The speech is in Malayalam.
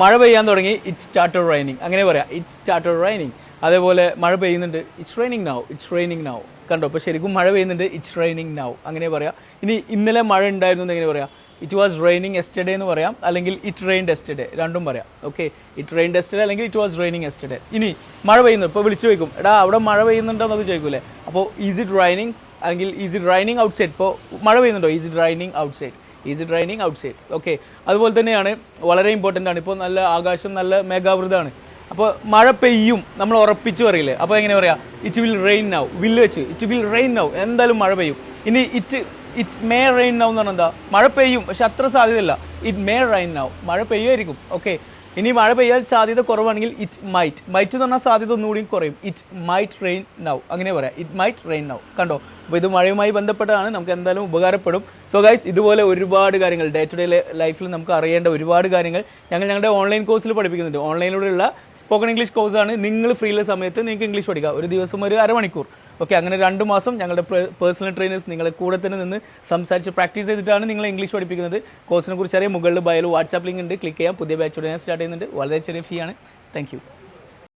മഴ പെയ്യാൻ തുടങ്ങി ഇറ്റ്സ് സ്റ്റാർട്ടഡ് റൈനിങ് അങ്ങനെ പറയാം ഇറ്റ്സ് സ്റ്റാർട്ടഡ് റൈനിങ് അതേപോലെ മഴ പെയ്യുന്നുണ്ട് it's raining now it's raining now കണ്ടോ? അപ്പോൾ ശരിക്കും മഴ പെയ്യുന്നുണ്ട് ഇറ്റ്സ് റൈനിങ് നാവ് അങ്ങനെ പറയാം. ഇനി ഇന്നലെ മഴ ഉണ്ടായിരുന്നു എന്ന് എങ്ങനെ പറയാം? ഇറ്റ് വാസ് റെയിനിങ് എസ്റ്റഡേ എന്ന് പറയാം. അല്ലെങ്കിൽ ഇറ്റ് റെയിൻ എസ്റ്റഡേ രണ്ടും പറയാം. ഓക്കെ ഇറ്റ് റെയിൻ എസ്റ്റഡേ അല്ലെങ്കിൽ ഇറ്റ് വാസ് റെയിനിങ് എസ്റ്റഡേ ഇനി മഴ പെയ്യുന്നു. ഇപ്പോൾ വിളിച്ചു ചോദിക്കും എടാ അവിടെ മഴ പെയ്യുന്നുണ്ടോ? എന്നൊക്കെ ചോദിക്കൂലേ അപ്പോൾ ഈസ് ഇറ്റ് റൈനിങ് അല്ലെങ്കിൽ is it raining outside ഇപ്പോൾ മഴ പെയ്യുന്നുണ്ടോ? Is it raining outside is draining outside okay അതുപോലെ തന്നെയാണ് വളരെ ഇമ്പോർട്ടന്റ് ആണ്. ഇപ്പോൾ നല്ല ആകാശം നല്ല മേഘാവൃതമാണ്. അപ്പോൾ മഴ പെയ്യും. നമ്മൾ ഉറപ്പിച്ച് പറയില്ലേ? അപ്പോൾ എങ്ങനെ പറയാം? ഇറ്റ് വിൽ റെയിൻ നൗ വില്ല് വെച്ച്. ഇറ്റ് വിൽ റെയിൻ നൗ എന്തായാലും മഴ പെയ്യും. ഇനി it it may rain now എന്ന് പറഞ്ഞാൽ എന്താ? മഴ പെയ്യും. പക്ഷെ അത്ര സാധ്യതയില്ല. ഇറ്റ് മേ റെയിൻ നൗ മഴ പെയ്യുമായിരിക്കും ഓക്കെ ഇനി മഴ പെയ്യാൻ സാധ്യത കുറവാണെങ്കിൽ ഇറ്റ് മൈറ്റ് മൈറ്റ് എന്ന് പറഞ്ഞാൽ സാധ്യത ഒന്നുകൂടി കുറയും. ഇറ്റ് മൈറ്റ് റെയിൻ നൗ അങ്ങനെ പറയാം. ഇറ്റ് മൈറ്റ് റെയിൻ നൗ കണ്ടോ? അപ്പോൾ ഇത് മഴയുമായി ബന്ധപ്പെട്ടതാണ്. നമുക്ക് എന്തായാലും ഉപകാരപ്പെടും. സോ ഗൈസ് ഇതുപോലെ ഒരുപാട് കാര്യങ്ങൾ ഡേ ടു ഡേ ലൈഫിൽ നമുക്ക് അറിയേണ്ട ഒരുപാട് കാര്യങ്ങൾ ഞങ്ങൾ ഞങ്ങളുടെ ഓൺലൈൻ കോഴ്സിൽ പഠിപ്പിക്കുന്നുണ്ട്. ഓൺലൈനിലൂടെയുള്ള സ്പോക്കൺ ഇംഗ്ലീഷ് കോഴ്സാണ് നിങ്ങൾ ഫ്രീ ഉള്ള സമയത്ത് നിങ്ങൾക്ക് ഇംഗ്ലീഷ് പഠിക്കാം. ഒരു ദിവസം ഒരു അരമണിക്കൂർ. ഓക്കെ അങ്ങനെ രണ്ട് മാസം ഞങ്ങളുടെ പേഴ്സണൽ ട്രെയിനേഴ്സ് നിങ്ങളെ കൂടെ തന്നെ നിന്ന് സംസാരിച്ച് പ്രാക്ടീസ് ചെയ്തിട്ടാണ് നിങ്ങൾ ഇംഗ്ലീഷ് പഠിപ്പിക്കുന്നത്. കോഴ്സിനെ കുറിച്ച് അറിയാം. മുകളിൽ ബയൽ വാട്സാപ്പ് ലിങ്ക് ഉണ്ട്. ക്ലിക്ക് ചെയ്യാം. പുതിയ ബാച്ചോടെ ഞാൻ സ്റ്റാർട്ട് ചെയ്യുന്നുണ്ട്. വളരെ ചെറിയ ഫീ ആണ്. താങ്ക്